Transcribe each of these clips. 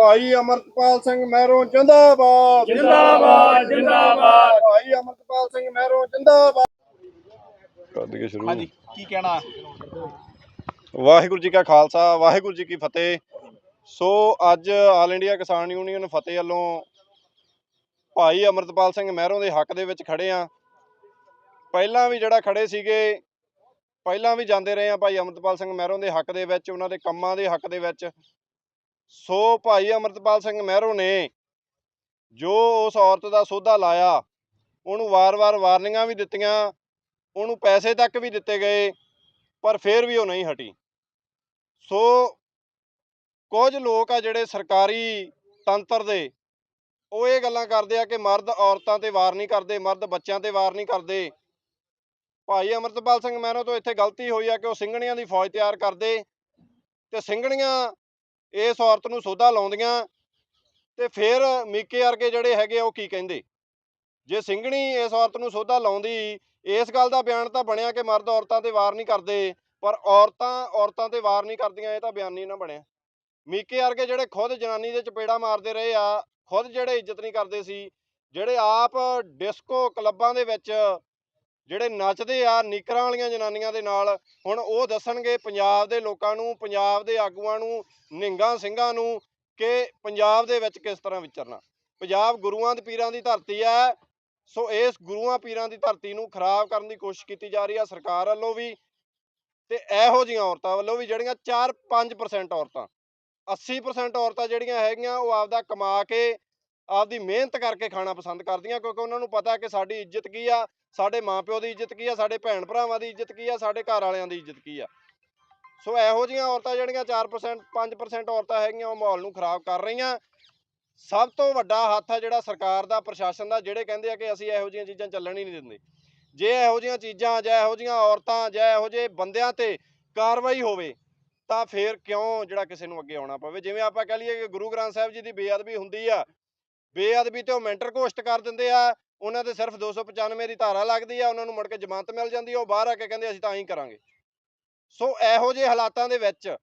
ਭਾਈ ਅਮਰਤਪਾਲ ਸਿੰਘ ਮਹਿਰੋਂ ਜਿੰਦਾਬਾਦ। ਜਿੰਦਾਬਾਦ ਜਿੰਦਾਬਾਦ। ਭਾਈ ਅਮਰਤਪਾਲ ਸਿੰਘ ਮਹਿਰੋਂ ਜਿੰਦਾਬਾਦ। ਕਰ ਦਈਏ ਸ਼ੁਰੂ। ਹਾਂਜੀ ਕੀ ਕਹਿਣਾ? ਵਾਹਿਗੁਰੂ ਜੀ ਕਾ ਖਾਲਸਾ ਵਾਹਿਗੁਰੂ ਜੀ ਕੀ ਫਤਿਹ। ਸੋ ਅੱਜ ਆਲ ਇੰਡੀਆ ਕਿਸਾਨ ਯੂਨੀਅਨ ਫਤਿਹ ਵੱਲੋਂ ਭਾਈ ਅਮਰਤਪਾਲ ਸਿੰਘ ਮਹਿਰੋਂ ਦੇ ਹੱਕ ਦੇ ਵਿੱਚ ਖੜੇ ਆ ਪਹਿਲਾਂ ਵੀ ਜਿਹੜਾ ਖੜੇ ਸੀਗੇ ਪਹਿਲਾਂ ਵੀ ਜਾਂਦੇ ਰਹੇ ਆ ਭਾਈ ਅਮਰਤਪਾਲ ਸਿੰਘ ਮਹਿਰੋਂ ਦੇ ਹੱਕ ਦੇ ਵਿੱਚ ਉਹਨਾਂ ਦੇ ਕੰਮਾਂ ਦੇ ਹੱਕ ਦੇ ਵਿੱਚ। ਸੋ ਭਾਈ ਅਮਰਤਪਾਲ ਸਿੰਘ ਮਹਿਰੋਂ ਨੇ ਜੋ ਉਸ ਔਰਤ ਦਾ ਸੋਧਾ ਲਾਇਆ, ਉਹਨੂੰ ਵਾਰ-ਵਾਰ ਵਾਰਨਿੰਗਾਂ ਵੀ ਦਿੱਤੀਆਂ, ਉਹਨੂੰ ਪੈਸੇ ਤੱਕ ਵੀ ਦਿੱਤੇ ਗਏ, ਪਰ ਫਿਰ ਵੀ ਉਹ ਨਹੀਂ ਹਟੀ। ਸੋ ਕੁਝ ਲੋਕ ਆ ਜਿਹੜੇ ਸਰਕਾਰੀ ਤੰਤਰ ਦੇ, ਉਹ ਇਹ ਗੱਲਾਂ ਕਰਦੇ ਆ ਕਿ ਮਰਦ ਔਰਤਾਂ ਤੇ ਵਾਰ ਨਹੀਂ ਕਰਦੇ, ਮਰਦ ਬੱਚਿਆਂ ਤੇ ਵਾਰ ਨਹੀਂ ਕਰਦੇ। ਭਾਈ ਅਮਰਤਪਾਲ ਸਿੰਘ ਮਹਿਰੋ ਤੋਂ ਇੱਥੇ ਗਲਤੀ ਹੋਈ ਆ ਕਿ ਉਹ ਸਿੰਘਣੀਆਂ ਦੀ ਫੌਜ ਤਿਆਰ ਕਰਦੇ ਤੇ ਸਿੰਘਣੀਆਂ ਇਸ ਔਰਤ ਨੂੰ ਸੋਧਾ ਲਾਉਂਦੀਆਂ ਤੇ ਫਿਰ ਮੀਕੇ ਵਰਗੇ ਜਿਹੜੇ ਹੈਗੇ ਆ ਉਹ ਕੀ ਕਹਿੰਦੇ? ਜੇ ਸਿੰਘਣੀ ਇਸ ਔਰਤ ਨੂੰ ਸੋਧਾ ਲਾਉਂਦੀ, ਇਸ ਗੱਲ ਦਾ ਬਿਆਨ ਤਾਂ ਬਣਿਆ ਕਿ ਮਰਦ ਔਰਤਾਂ ਤੇ ਵਾਰ ਨਹੀਂ ਕਰਦੇ, ਪਰ ਔਰਤਾਂ ਔਰਤਾਂ ਤੇ ਵਾਰ ਨਹੀਂ ਕਰਦੀਆਂ, ਇਹ ਤਾਂ ਬਿਆਨ ਨਹੀਂ ਨਾ ਬਣਿਆ। ਮੀਕੇ ਵਰਗੇ ਜਿਹੜੇ ਖੁਦ ਜਨਾਨੀ ਦੇ ਚਪੇੜਾ ਮਾਰਦੇ ਰਹੇ ਆ, ਖੁਦ ਜਿਹੜੇ ਇੱਜ਼ਤ ਨਹੀਂ ਕਰਦੇ ਸੀ, ਜਿਹੜੇ ਆਪ ਡਿਸਕੋ ਕਲੱਬਾਂ ਦੇ ਵਿੱਚ ਜਿਹੜੇ ਨੱਚਦੇ ਆ, ਨਿਕਰਾਂ ਵਾਲੀਆਂ ਜਨਾਨੀਆਂ ਦੇ ਨਾਲ, ਹੁਣ ਉਹ ਦੱਸਣਗੇ ਪੰਜਾਬ ਦੇ ਲੋਕਾਂ ਨੂੰ, ਪੰਜਾਬ ਦੇ ਆਗੂਆਂ ਨੂੰ ਨਿੰਗਾ ਸਿੰਘਾਂ ਨੂੰ ਕਿ ਪੰਜਾਬ ਦੇ ਵਿੱਚ ਕਿਸ ਤਰ੍ਹਾਂ ਵਿਚਰਨਾ। ਪੰਜਾਬ ਗੁਰੂਆਂ ਦੇ ਪੀਰਾਂ ਦੀ ਧਰਤੀ ਹੈ, ਸੋ ਇਸ ਗੁਰੂਆਂ ਪੀਰਾਂ ਦੀ ਧਰਤੀ ਨੂੰ ਖਰਾਬ ਕਰਨ ਦੀ ਕੋਸ਼ਿਸ਼ ਕੀਤੀ ਜਾ ਰਹੀ ਹੈ ਸਰਕਾਰ ਵੱਲੋਂ ਵੀ ਤੇ ਇਹੋ ਜਿਹੀਆਂ ਔਰਤਾਂ ਵੱਲੋਂ ਵੀ, ਜਿਹੜੀਆਂ 4-5% ਔਰਤਾਂ 80% ਔਰਤਾਂ ਜਿਹੜੀਆਂ ਹੈਗੀਆਂ, ਉਹ ਆਪਦਾ ਕਮਾ ਕੇ ਆਪਦੀ ਮਿਹਨਤ ਕਰਕੇ ਖਾਣਾ ਪਸੰਦ ਕਰਦੀਆਂ, ਕਿਉਂਕਿ ਉਹਨਾਂ ਨੂੰ ਪਤਾ ਕਿ ਸਾਡੀ ਇੱਜ਼ਤ ਕੀ ਆ, ਸਾਡੇ ਮਾਪਿਓ ਦੀ ਇੱਜ਼ਤ ਕੀ ਆ, ਸਾਡੇ ਭੈਣ ਭਰਾਵਾਂ ਦੀ ਇੱਜ਼ਤ ਕੀ ਆ, ਸਾਡੇ ਘਰ ਵਾਲਿਆਂ ਦੀ ਇੱਜ਼ਤ ਕੀ ਆ। ਸੋ ਇਹੋ ਜਿਹੀਆਂ ਔਰਤਾਂ ਜਿਹੜੀਆਂ 4% 5% ਔਰਤਾਂ ਹੈਗੀਆਂ, ਉਹ ਮਾਹੌਲ ਨੂੰ ਖਰਾਬ ਕਰ ਰਹੀਆਂ। ਸਭ ਤੋਂ ਵੱਡਾ ਹੱਥ ਆ ਜਿਹੜਾ ਸਰਕਾਰ ਦਾ, ਪ੍ਰਸ਼ਾਸਨ ਦਾ, ਜਿਹੜੇ ਕਹਿੰਦੇ ਆ ਕਿ ਅਸੀਂ ਇਹੋ ਜਿਹੀਆਂ ਚੀਜ਼ਾਂ ਚੱਲਣ ਹੀ ਨਹੀਂ ਦਿੰਦੇ। ਜੇ ਇਹੋ ਜਿਹੀਆਂ ਚੀਜ਼ਾਂ, ਜਾਂ ਇਹੋ ਜਿਹੀਆਂ ਔਰਤਾਂ, ਜਾਂ ਇਹੋ ਜਿਹੇ ਬੰਦਿਆਂ ਤੇ ਕਾਰਵਾਈ ਹੋਵੇ, ਤਾਂ ਫੇਰ ਕਿਉਂ ਜਿਹੜਾ ਕਿਸੇ ਨੂੰ ਅੱਗੇ ਆਉਣਾ ਪਵੇ? ਜਿਵੇਂ ਆਪਾਂ ਕਹ ਲਈਏ ਕਿ ਗੁਰੂ ਗ੍ਰੰਥ ਸਾਹਿਬ ਜੀ ਦੀ ਬੇਅਦਬੀ ਹੁੰਦੀ ਆ ਬੇਅਦਬੀ ਤੇ ਉਹ ਮੈਂਟਰ ਘੋਸ਼ਟ ਕਰ ਦਿੰਦੇ ਆ, ਉਹਨਾਂ ਦੇ ਸਿਰਫ 295 ਦੀ ਧਾਰਾ ਲੱਗਦੀ ਆ, ਉਹਨਾਂ ਨੂੰ ਮੁੜ ਕੇ ਜ਼ਮਾਨਤ ਮਿਲ ਜਾਂਦੀ ਆ, ਉਹ ਬਾਹਰ ਆ ਕੇ ਕਹਿੰਦੇ ਅਸੀਂ ਤਾਂ ਹੀ ਕਰਾਂਗੇ। ਸੋ ਇਹੋ ਜਿਹੇ ਹਾਲਾਤਾਂ ਦੇ ਵਿੱਚ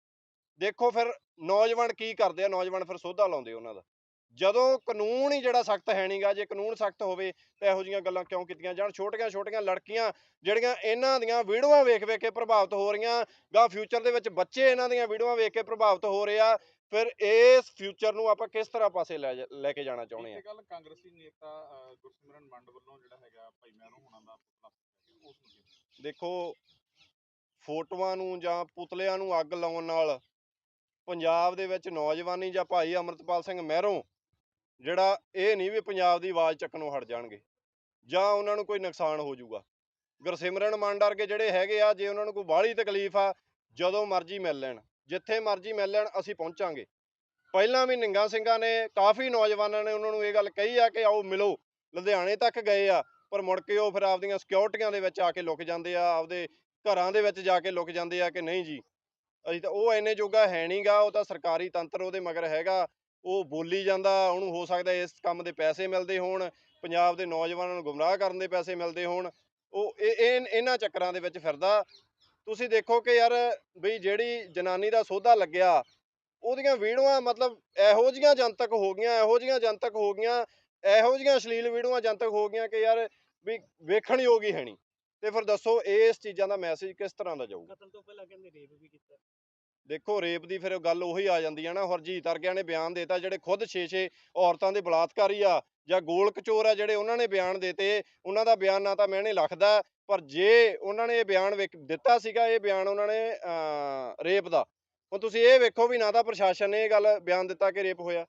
ਦੇਖੋ ਫਿਰ ਨੌਜਵਾਨ ਕੀ ਕਰਦੇ ਆ, ਨੌਜਵਾਨ ਫਿਰ ਸੋਧਾ ਲਾਉਂਦੇ ਉਹਨਾਂ ਦਾ। ਜਦੋਂ ਕਾਨੂੰਨ ਹੀ ਜਿਹੜਾ ਸਖਤ ਹੈ ਨਹੀਂਗਾ ਜੇ ਕਾਨੂੰਨ ਸਖਤ ਹੋਵੇ ਤਾਂ ਇਹੋ ਜਿਹੀਆਂ ਗੱਲਾਂ ਕਿਉਂ ਕੀਤੀਆਂ ਜਾਣ ਛੋਟੀਆਂ ਛੋਟੀਆਂ ਲੜਕੀਆਂ ਜਿਹੜੀਆਂ ਇਹਨਾਂ ਦੀਆਂ ਵੀਡੀਓਆਂ ਵੇਖ ਵੇਖ ਕੇ ਪ੍ਰਭਾਵਿਤ ਹੋ ਰਹੀਆਂ ਗਾ ਫਿਊਚਰ ਦੇ ਵਿੱਚ ਬੱਚੇ ਇਹਨਾਂ ਦੀਆਂ ਵੀਡੀਓਆਂ ਵੇਖ ਕੇ ਪ੍ਰਭਾਵਿਤ ਹੋ ਰਹੇ ਆ ਫਿਰ ਇਸ ਫਿਊਚਰ ਨੂੰ ਆਪਾਂ ਕਿਸ ਤਰ੍ਹਾਂ ਪਾਸੇ ਲੈ ਕੇ ਜਾਣਾ ਚਾਹੁੰਦੇ ਆ ਇਹ ਗੱਲ ਕਾਂਗਰਸੀ ਨੇਤਾ ਗੁਰਸਿਮਰਨ ਮੰਡ ਵੱਲੋਂ ਜਿਹੜਾ ਹੈਗਾ ਭਾਈ ਮਹਿਰੋਂ ਹੋਣਾ ਦਾ ਉਸ ਨੂੰ? ਦੇਖੋ ਫੋਟੋਆਂ ਨੂੰ ਜਾਂ ਪੁਤਲਿਆਂ ਨੂੰ ਅੱਗ ਲਾਉਣ ਨਾਲ ਪੰਜਾਬ ਦੇ ਵਿੱਚ ਨੌਜਵਾਨੀ ਜਾਂ ਭਾਈ ਅਮਰਤਪਾਲ ਸਿੰਘ ਮਹਿਰੋਂ ਜਿਹੜਾ ਇਹ ਨਹੀਂ ਵੀ ਪੰਜਾਬ ਦੀ ਆਵਾਜ਼ ਚੱਕਣੋਂ ਹਟ ਜਾਣਗੇ ਜਾਂ ਉਹਨਾਂ ਨੂੰ ਕੋਈ ਨੁਕਸਾਨ ਹੋ ਜਾਊਗਾ। ਗੁਰਸਿਮਰਨ ਮੰਡ ਵਰਗੇ ਜਿਹੜੇ ਹੈਗੇ ਆ, ਜੇ ਉਹਨਾਂ ਨੂੰ ਕੋਈ ਬਾਹਲੀ ਤਕਲੀਫ ਆ, ਜਦੋਂ ਮਰਜ਼ੀ ਮਿਲ ਲੈਣ, ਜਿੱਥੇ ਮਰਜ਼ੀ ਮਿਲ ਲੈਣ, ਅਸੀਂ ਪਹੁੰਚਾਂਗੇ। ਪਹਿਲਾਂ ਵੀ ਨਿੰਗਾ ਸਿੰਘਾਂ ਨੇ, ਕਾਫੀ ਨੌਜਵਾਨਾਂ ਨੇ ਉਹਨਾਂ ਨੂੰ ਇਹ ਗੱਲ ਕਹੀ ਆ ਕਿ ਆਓ ਮਿਲੋ, ਲੁਧਿਆਣੇ ਤੱਕ ਗਏ ਆ, ਪਰ ਮੁੜ ਕੇ ਉਹ ਫਿਰ ਆਪਦੀਆਂ ਸਿਕਿਉਰਟੀਆਂ ਦੇ ਵਿੱਚ ਆ ਕੇ ਲੁਕ ਜਾਂਦੇ ਆ, ਆਪਦੇ ਘਰਾਂ ਦੇ ਵਿੱਚ ਜਾ ਕੇ ਲੁਕ ਜਾਂਦੇ ਆ ਕਿ ਨਹੀਂ ਜੀ। ਅਸੀਂ ਤਾਂ ਉਹ ਐਨੇ ਜੋਗਾ ਹੈ ਨਹੀਂਗਾ ਉਹ ਤਾਂ ਸਰਕਾਰੀ ਤੰਤਰ ਉਹਦੇ ਮਗਰ ਹੈਗਾ। ਉਹ ਬੋਲੀ ਜਾਂਦਾ ਉਹਨੂੰ ਹੋ ਸਕਦਾ ਇਸ ਕੰਮ ਦੇ ਪੈਸੇ ਮਿਲਦੇ ਹੋਣ, ਪੰਜਾਬ ਦੇ ਨੌਜਵਾਨਾਂ ਨੂੰ ਗੁੰਮਰਾਹ ਕਰਨ ਦੇ ਪੈਸੇ ਮਿਲਦੇ ਹੋਣ। ਉਹ ਇਹ ਇਹਨਾਂ ਚੱਕਰਾਂ ਦੇ ਵਿੱਚ ਫਿਰਦਾ। ਤੁਸੀਂ ਦੇਖੋ ਕਿ ਯਾਰ ਵੀ ਜਿਹੜੀ ਜਨਾਨੀ ਦਾ ਸੋਧਾ ਲੱਗਿਆ, ਉਹਦੀਆਂ ਵੀਡੀਓਆਂ ਮਤਲਬ ਇਹੋ ਜੀਆਂ ਜਨਤਕ ਹੋ ਗਈਆਂ, ਇਹੋ ਜੀਆਂ ਜਨਤਕ ਹੋ ਗਈਆਂ, ਇਹੋ ਜੀਆਂ ਅਸ਼ਲੀਲ ਵੀਡੀਓਆਂ ਜਨਤਕ ਹੋ ਗਈਆਂ ਕਿ ਯਾਰ ਵੀ ਵੇਖਣ ਯੋਗ ਹੀ ਹੈ ਨਹੀਂ। ਤੇ ਫਿਰ ਦੱਸੋ ਇਸ ਚੀਜ਼ਾਂ ਦਾ ਮੈਸੇਜ ਕਿਸ ਤਰ੍ਹਾਂ ਦਾ ਜਾਊਗਾ? ਕਤਲ ਤੋਂ ਪਹਿਲਾਂ ਕਹਿੰਦੇ ਰੇਪ ਵੀ ਕੀਤਾ। ਦੇਖੋ ਰੇਪ ਦੀ ਫਿਰ ਗੱਲ ਉਹੀ ਆ ਜਾਂਦੀ ਆ ਨਾ ਹਰਜੀਤ ਵਰਗਿਆਂ ਨੇ ਬਿਆਨ ਦੇਤਾ, ਜਿਹੜੇ ਖੁਦ 6-6 ਔਰਤਾਂ ਦੇ ਬਲਾਤਕਾਰੀ ਆ ਜਾਂ ਗੋਲ ਕਚੋਰ ਆ ਜਿਹੜੇ ਉਹਨਾਂ ਨੇ ਬਿਆਨ ਦੇਤੇ ਉਹਨਾਂ ਦਾ ਬਿਆਨ ਨਾ ਤਾਂ ਮੈਨੇ ਲਿਖਦਾ, ਪਰ ਜੇ ਉਹਨਾਂ ਨੇ ਇਹ ਬਿਆਨ ਵੇਖ- ਦਿੱਤਾ ਸੀਗਾ, ਇਹ ਬਿਆਨ ਉਹਨਾਂ ਨੇ ਰੇਪ ਦਾ, ਹੁਣ ਤੁਸੀਂ ਇਹ ਵੇਖੋ ਵੀ ਨਾ ਤਾਂ ਪ੍ਰਸ਼ਾਸਨ ਨੇ ਇਹ ਗੱਲ ਬਿਆਨ ਦਿੱਤਾ ਕਿ ਰੇਪ ਹੋਇਆ,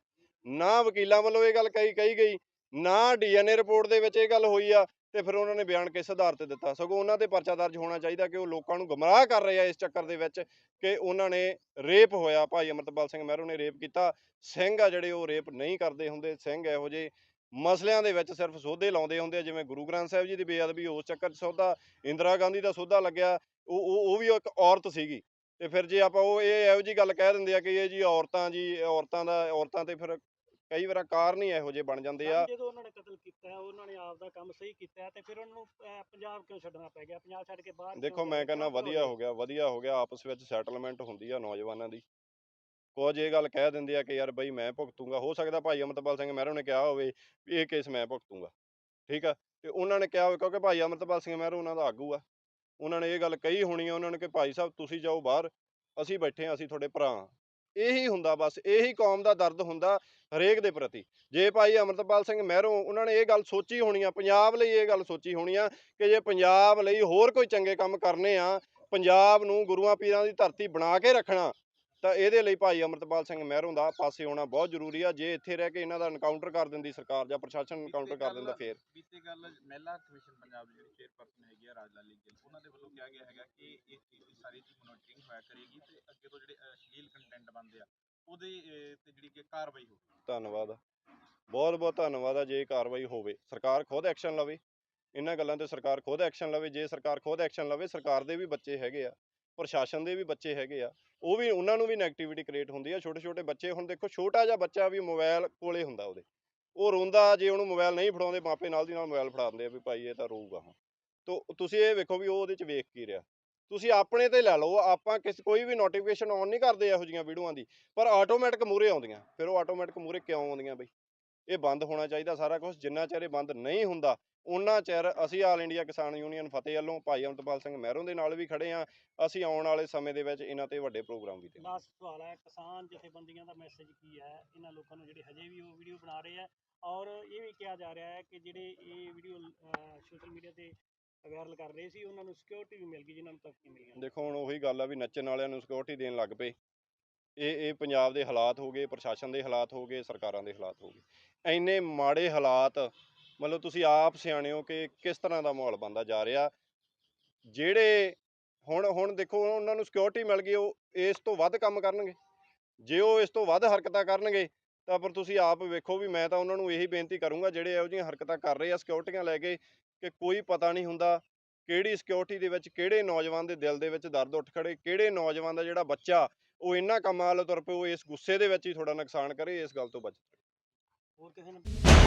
ਨਾ ਵਕੀਲਾਂ ਵੱਲੋਂ ਇਹ ਗੱਲ ਕਹੀ ਕਹੀ ਗਈ, ਨਾ ਡੀਐਨਏ ਰਿਪੋਰਟ ਦੇ ਵਿੱਚ ਇਹ ਗੱਲ ਹੋਈ ਆ ਤੇ ਫਿਰ ਉਹਨਾਂ ਨੇ ਬਿਆਨ ਕਿਸ ਆਧਾਰ ਤੇ ਦਿੱਤਾ? ਸਗੋਂ ਉਹਨਾਂ ਤੇ ਪਰਚਾ ਦਰਜ ਹੋਣਾ ਚਾਹੀਦਾ ਕਿ ਉਹ ਲੋਕਾਂ ਨੂੰ ਗੁੰਮਰਾਹ ਕਰ ਰਹੇ ਆ ਇਸ ਚੱਕਰ ਦੇ ਵਿੱਚ ਕਿ ਉਹਨਾਂ ਨੇ ਰੇਪ ਹੋਇਆ। ਭਾਈ ਅਮਰਤਪਾਲ ਸਿੰਘ ਮਹਿਰੋ ਨੇ ਰੇਪ ਕੀਤਾ। ਸਿੰਘ ਆ ਜਿਹੜੇ ਉਹ ਰੇਪ ਨਹੀਂ ਕਰਦੇ ਹੁੰਦੇ। ਸਿੰਘ ਇਹੋ ਜਿਹੇ ਮਸਲਿਆਂ ਦੇ ਵਿੱਚ ਸਿਰਫ ਸੋਧੇ ਲਾਉਂਦੇ ਹੁੰਦੇ ਆ, ਜਿਵੇਂ ਗੁਰੂ ਗ੍ਰੰਥ ਸਾਹਿਬ ਜੀ ਦੀ ਬੇਅਦਬੀ, ਉਸ ਚੱਕਰ 'ਚ ਸੋਧਾ, ਇੰਦਰਾ ਗਾਂਧੀ ਦਾ ਸੋਧਾ ਲੱਗਿਆ। ਉਹ ਉਹ ਵੀ ਇੱਕ ਔਰਤ ਸੀਗੀ। ਤੇ ਫਿਰ ਜੇ ਆਪਾਂ ਉਹ, ਇਹ ਇਹੋ ਜੀ ਗੱਲ ਕਹਿ ਦਿੰਦੇ ਆ ਕਿ ਇਹ ਜੀ ਔਰਤਾਂ ਜੀ, ਔਰਤਾਂ ਦਾ, ਔਰਤਾਂ ਤੇ ਫਿਰ ਕਈ ਵਾਰ ਕਾਰਨ ਹੀ ਇਹੋ ਜਿਹੇ ਬਣ ਜਾਂਦੇ ਆ। ਜਦੋਂ ਉਹਨਾਂ ਨੇ ਕਤਲ ਕੀਤਾ ਹੈ, ਉਹਨਾਂ ਨੇ ਆਪ ਦਾ ਕੰਮ ਸਹੀ ਕੀਤਾ ਹੈ ਤੇ ਫਿਰ ਉਹਨਾਂ ਨੂੰ ਅਹ, ਪੰਜਾਬ ਕਿਉਂ ਛੱਡਣਾ ਪੈ ਗਿਆ? ਪੰਜਾਬ ਛੱਡ ਕੇ ਬਾਹਰ ਦੇਖੋ ਮੈਂ ਗਏ? ਕਹਿੰਦਾ ਵਧੀਆ ਹੋ ਗਿਆ ਵਧੀਆ ਹੋ ਗਿਆ ਆਪਸ ਵਿੱਚ ਸੈਟਲਮੈਂਟ ਹੁੰਦੀ ਆ ਨੌਜਵਾਨਾਂ ਦੀ। ਕੁਝ ਇਹ ਗੱਲ ਕਹਿ ਦਿੰਦੇ ਆ ਕਿ ਯਾਰ ਬਈ ਮੈਂ ਭੁਗਤੂੰਗਾ। ਹੋ ਸਕਦਾ ਭਾਈ ਅਮਰਤਪਾਲ ਸਿੰਘ ਮਹਿਰੋ ਨੇ ਕਿਹਾ ਹੋਵੇ ਵੀ ਇਹ ਕੇਸ ਮੈਂ ਭੁਗਤੂੰਗਾ ਠੀਕ ਆ? ਤੇ ਉਹਨਾਂ ਨੇ ਕਿਹਾ ਹੋਵੇ ਕਿਉਂਕਿ ਭਾਈ ਅਮਰਤਪਾਲ ਸਿੰਘ ਮਹਿਰੋ ਉਹਨਾਂ ਦਾ ਆਗੂ ਆ। ਉਹਨਾਂ ਨੇ ਇਹ ਗੱਲ ਕਹੀ ਹੋਣੀ ਆ ਉਹਨਾਂ ਨੇ ਕਿ ਭਾਈ ਸਾਹਿਬ ਤੁਸੀਂ ਜਾਓ ਬਾਹਰ ਅਸੀਂ ਬੈਠੇ ਆ ਅਸੀਂ ਤੁਹਾਡੇ ਭਰਾ ਹਾਂ ਇਹੀ ਹੁੰਦਾ ਬਸ ਇਹੀ ਕੌਮ ਦਾ ਦਰਦ ਹੁੰਦਾ ਹਰੇਕ ਦੇ ਪ੍ਰਤੀ। ਜੇ ਭਾਈ ਅਮਰਤਪਾਲ ਸਿੰਘ ਮਹਿਰੋ ਉਹਨਾਂ ਨੇ ਇਹ ਗੱਲ ਸੋਚੀ ਹੋਣੀ ਆ ਪੰਜਾਬ ਲਈ ਇਹ ਗੱਲ ਸੋਚੀ ਹੋਣੀ ਆ ਕਿ ਜੇ ਪੰਜਾਬ ਲਈ ਹੋਰ ਕੋਈ ਚੰਗੇ ਕੰਮ ਕਰਨੇ ਆ ਪੰਜਾਬ ਨੂੰ ਗੁਰੂਆਂ ਪੀਰਾਂ ਦੀ ਧਰਤੀ ਬਣਾ ਕੇ ਰੱਖਣਾ ਤਾਂ ਇਹਦੇ ਲਈ ਭਾਈ ਅਮਰਤਪਾਲ ਸਿੰਘ ਮਹਿਰੋਂ ਦਾ ਪਾਸੇ ਹੋਣਾ ਬਹੁਤ ਜ਼ਰੂਰੀ ਆ। ਜੇ ਇੱਥੇ ਰਹਿ ਕੇ ਇਹਨਾਂ ਦਾ ਐਨਕਾਊਂਟਰ ਕਰ ਦਿੰਦੀ ਸਰਕਾਰ ਜਾਂ ਪ੍ਰਸ਼ਾਸਨ ਐਨਕਾਊਂਟਰ ਕਰ ਦਿੰਦਾ ਫੇਰ। ਬੀਤੇ ਗੱਲ ਮਹਿਲਾ ਕਮਿਸ਼ਨ ਪੰਜਾਬ ਦੀ ਜਿਹੜੀ ਚੇਅਰਪਰਸਨ ਹੈਗੀ ਆ ਰਾਜ ਲਾਲੀ ਗਿੱਲ ਉਹਨਾਂ ਦੇ ਵੱਲੋਂ ਕਿਹਾ ਗਿਆ ਹੈਗਾ ਕਿ ਚੀਜ਼ ਦੀ ਸਾਰੀ ਦੀ ਮੋਨੀਟਰਿੰਗ ਹੋਇਆ ਕਰੇਗੀ ਤੇ ਅੱਗੇ ਤੋਂ ਜਿਹੜੇ ਅਸ਼ਲੀਲ ਆ ਉਹਦੇ ਅਹ, ਤੇ ਜਿਹੜੀ ਕਿ ਕਾਰਵਾਈ ਹੋਵੇ। ਧੰਨਵਾਦ ਬਹੁਤ ਬਹੁਤ ਧੰਨਵਾਦ ਆ ਜੇ ਕਾਰਵਾਈ ਹੋਵੇ। ਸਰਕਾਰ ਖੁਦ ਐਕਸ਼ਨ ਲਵੇ। ਇਹਨਾਂ ਗੱਲਾਂ ਤੇ ਸਰਕਾਰ ਖੁਦ ਐਕਸ਼ਨ ਲਵੇ। ਜੇ ਸਰਕਾਰ ਖੁਦ ਐਕਸ਼ਨ ਲਵੇ ਸਰਕਾਰ ਦੇ ਵੀ ਬੱਚੇ ਹੈਗੇ ਆ ਪ੍ਰਸ਼ਾਸਨ ਦੇ ਵੀ ਬੱਚੇ ਹੈਗੇ ਆ ਉਹ ਵੀ ਉਹਨਾਂ ਨੂੰ ਵੀ ਨੈਗੇਟਿਵਿਟੀ ਕ੍ਰੀਏਟ ਹੁੰਦੀ ਆ। ਛੋਟੇ ਛੋਟੇ ਬੱਚੇ ਹੁਣ ਦੇਖੋ ਛੋਟਾ ਜਿਹਾ ਬੱਚਾ ਵੀ ਮੋਬਾਈਲ ਕੋਲੇ ਹੁੰਦਾ ਉਹਦੇ। ਉਹ ਰੋਂਦਾ ਜੇ ਉਹਨੂੰ ਮੋਬਾਈਲ ਨਹੀਂ ਫੜਾਉਂਦੇ ਮਾਪੇ ਨਾਲ ਦੀ ਨਾਲ ਮੋਬਾਈਲ ਫੜਾ ਦਿੰਦੇ ਆ ਵੀ ਭਾਈ ਇਹ ਤਾਂ ਰੋਊਗਾ ਹੁਣ। ਤੋ ਤੁਸੀਂ ਇਹ ਵੇਖੋ ਵੀ ਉਹ ਉਹਦੇ ਚ ਵੇਖ ਕੀ ਰਿਹਾ। ਤੁਸੀਂ ਆਪਣੇ ਤੇ ਲੈ ਲਓ, ਆਪਾਂ ਕਿਸ, ਕੋਈ ਵੀ ਨੋਟੀਫਿਕੇਸ਼ਨ ਆਨ ਨਹੀਂ ਕਰਦੇ ਇਹੋ ਜਿਹੀਆਂ ਵੀਡੀਓਆਂ ਦੀ, ਪਰ ਆਟੋਮੈਟਿਕ ਮੂਰੇ ਆਉਂਦੀਆਂ। ਫਿਰ ਉਹ ਆਟੋਮੈਟਿਕ ਮੂਰੇ ਕਿਉਂ ਆਉਂਦੀਆਂ ਬਈ? ਇਹ ਬੰਦ ਹੋਣਾ ਚਾਹੀਦਾ ਸਾਰਾ ਕੁਝ ਜਿੰਨਾ ਚਿਰ ਇਹ ਬੰਦ ਨਹੀਂ ਹੁੰਦਾ ਉਹਨਾਂ ਚਿਰ ਅਸੀਂ ਆਲ ਇੰਡੀਆ ਕਿਸਾਨ ਯੂਨੀਅਨ ਫਤਿਹ ਵੱਲੋਂ ਭਾਈ ਅਮਰਤਪਾਲ ਸਿੰਘ ਮਹਿਰੋਂ ਦੇ ਨਾਲ ਵੀ ਖੜੇ ਆ ਅਸੀਂ ਆਉਣ ਵਾਲੇ ਸਮੇਂ ਦੇ ਵਿੱਚ ਇਹਨਾਂ ਤੇ ਵੱਡੇ ਪ੍ਰੋਗਰਾਮ ਵੀ ਦੇਵਾਂਗੇ। ਲਾਸਟ ਸਵਾਲ ਹੈ, ਕਿਸਾਨ ਜਥੇਬੰਦੀਆਂ ਦਾ ਮੈਸੇਜ ਕੀ ਹੈ? ਇਹਨਾਂ ਲੋਕਾਂ ਨੂੰ ਜਿਹੜੇ ਹਜੇ ਵੀ ਉਹ ਵੀਡੀਓ ਬਣਾ ਰਹੇ ਆ, ਔਰ ਇਹ ਵੀ ਕਿਹਾ ਜਾ ਰਿਹਾ ਹੈ ਕਿ ਜਿਹੜੇ ਇਹ ਵੀਡੀਓ ਸੋਸ਼ਲ ਮੀਡੀਆ ਤੇ ਵਾਇਰਲ ਕਰ ਰਹੇ ਸੀ, ਉਹਨਾਂ ਨੂੰ ਸਿਕਿਉਰਿਟੀ ਵੀ ਮਿਲ ਗਈ, ਜਿਨ੍ਹਾਂ ਨੂੰ ਤੱਕ ਮਿਲੀਆਂ। ਦੇਖੋ, ਹੁਣ ਉਹੀ ਗੱਲ ਆ ਵੀ ਨੱਚਣ ਵਾਲਿਆਂ ਨੂੰ ਸਿਕਿਉਰਿਟੀ ਦੇਣ ਲੱਗ ਪਏ। ਇਹ ਇਹ ਪੰਜਾਬ ਦੇ ਹਾਲਾਤ ਹੋ ਗਏ, ਪ੍ਰਸ਼ਾਸਨ ਦੇ ਹਾਲਾਤ ਹੋ ਗਏ, ਸਰਕਾਰਾਂ ਦੇ ਹਾਲਾਤ ਹੋ ਗਏ। ਇੰਨੇ ਮਾੜੇ ਹਾਲਾਤ, ਮਤਲਬ ਤੁਸੀਂ ਆਪ ਸਿਆਣੇ ਹੋ ਕਿ ਕਿਸ ਤਰ੍ਹਾਂ ਦਾ ਮਾਹੌਲ ਬਣਦਾ ਜਾ ਰਿਹਾ। ਜਿਹੜੇ ਹੁਣ ਹੁਣ ਦੇਖੋ, ਉਹਨਾਂ ਨੂੰ ਸਿਕਿਉਰਿਟੀ ਮਿਲ ਗਈ, ਉਹ ਇਸ ਤੋਂ ਵੱਧ ਕੰਮ ਕਰਨਗੇ। ਜੇ ਉਹ ਇਸ ਤੋਂ ਵੱਧ ਹਰਕਤਾਂ ਕਰਨਗੇ, ਤਾਂ ਪਰ ਤੁਸੀਂ ਆਪ ਵੇਖੋ ਵੀ ਮੈਂ ਤਾਂ ਉਹਨਾਂ ਨੂੰ ਇਹੀ ਬੇਨਤੀ ਕਰੂੰਗਾ, ਜਿਹੜੇ ਇਹੋ ਜਿਹੀਆਂ ਹਰਕਤਾਂ ਕਰ ਰਹੇ ਆ ਸਿਕਿਉਰਿਟੀਆਂ ਲੈ ਕੇ ਕਿ ਕੋਈ ਪਤਾ ਨਹੀਂ ਹੁੰਦਾ ਕਿਹੜੀ ਸਿਕਿਉਰਿਟੀ ਦੇ ਵਿੱਚ ਕਿਹੜੇ ਨੌਜਵਾਨ ਦੇ ਦਿਲ ਦੇ ਵਿੱਚ ਦਰਦ ਉੱਠ ਖੜੇ, ਕਿਹੜੇ ਨੌਜਵਾਨ ਦਾ ਜਿਹੜਾ ਬੱਚਾ ਉਹ ਇੰਨਾ ਕੰਮਾਂ ਵੱਲ ਤੁਰ ਪਏ ਉਹ ਇਸ ਗੁੱਸੇ ਦੇ ਵਿੱਚ ਹੀ ਥੋੜਾ ਨੁਕਸਾਨ ਕਰੇ, ਇਸ ਗੱਲ ਤੋਂ ਬਚ ਹੋਰ ਕਿਸੇ ਨੇ